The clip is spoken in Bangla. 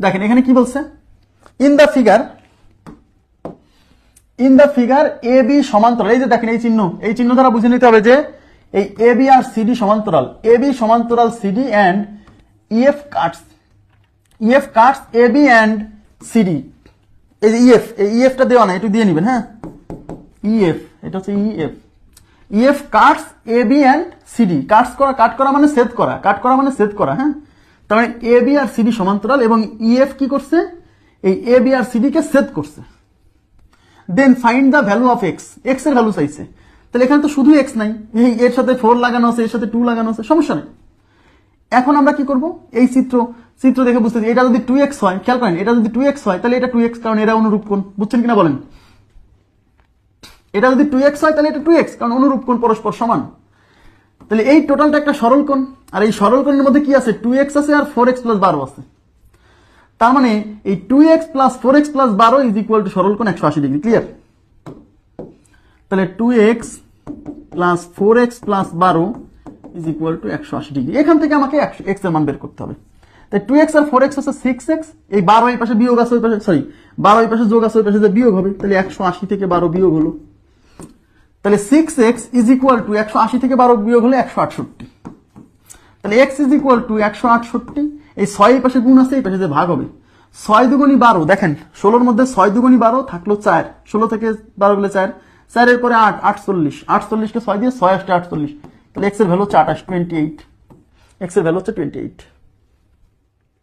দেখেন, এখানে কি বলছে? In the figure in the figure A B সমান্তরাল, এই যে দেখেন, এই চিহ্ন এই চিহ্ন দ্বারা বুঝে নিতে হবে যে এই এ বি আর সিডি সমান্তরাল। এ বি সমান্তরাল CD and EF cuts EF cuts A B and CD এই যে ইএফ এই ইএফটা দেওয়া না একটু দিয়ে নেবেন হ্যাঁ? ইএফ এটা হচ্ছে EF EF cuts A B and CD cuts করা কাট করা মানে সেট করা কাট করা মানে সেট করা হ্যাঁ? তার মানে এ বি আর সিডি সমান্তরাল এবং ইএফ কি করছে? এই এ বি আর সিডি কে সেট করছে। Then find the value of x এক্সের ভ্যালু চাইছে। তাহলে এখানে তো শুধু এক্স নাই। এই এর সাথে ফোর লাগানো আছে এর সাথে টু লাগানো আছে, সমস্যা নেই। এখন আমরা কি করব? এই চিত্র চিত্র দেখে বুঝতেছি এটা যদি টু এক্স হয়, খেয়াল করেন, এটা যদি টু এক্স হয়, তাহলে এটা টু এক্স কারণ এরা অনুরূপ কোণ। বুঝছেন কিনা বলেন? এটা যদি টু এক্স হয়, তাহলে এটা টু এক্স কারণ অনুরূপ কোণ পরস্পর সমান। তাহলে এই টোটালটা একটা সরল কোণ। আর এই সরল কোণের মধ্যে কি আছে? টু এক্স আছে আর ফোর এক্স প্লাস বারো আছে। তার মানে এই two x plus four x plus বারো ইজ ইকুয়াল টু সরল কোণ একশো আশি ডিগ্রি ক্লিয়ার তাহলে two x plus four x plus বারো ইজ ইকুয়াল টু একশো আশি ডিগ্রি এখান থেকে আমাকে একশো এক্সের মান বের করতে হবে। তাই টু এক্স আর ফোর এক্স হচ্ছে সিক্স এক্স এই বারো এই পাশে বিয়োগ আছে, ওই পাশে সরি বারো এই পাশে যোগ আছে, ওই পাশে যে বিয়োগ হবে, তাহলে একশো আশি থেকে বারো বিয়োগ হলো। তাহলে six x is equal to একশো আশি থেকে বারো বিয়োগ হলে একশো আটষট্টি। তাহলে এক্স ইজ ইকুয়াল টু একশো আটষট্টি, এই ছয় এই পাশে গুণ আছে, এই পাশে যে ভাগ হবে। ছয় দুগুণি বারো, দেখেন, ষোলোর মধ্যে ছয় দুগুণি বারো থাকল চার, ষোলো থেকে বারো গেলে চার, চারের পরে আট, আটচল্লিশ, আটচল্লিশকে ছয় দিয়ে ছয় আসতে আটচল্লিশ, তাহলে এক্সের ভ্যালু হচ্ছে আঠাশ টোয়েন্টি এইট এক্সের ভ্যালু হচ্ছে টোয়েন্টি এইট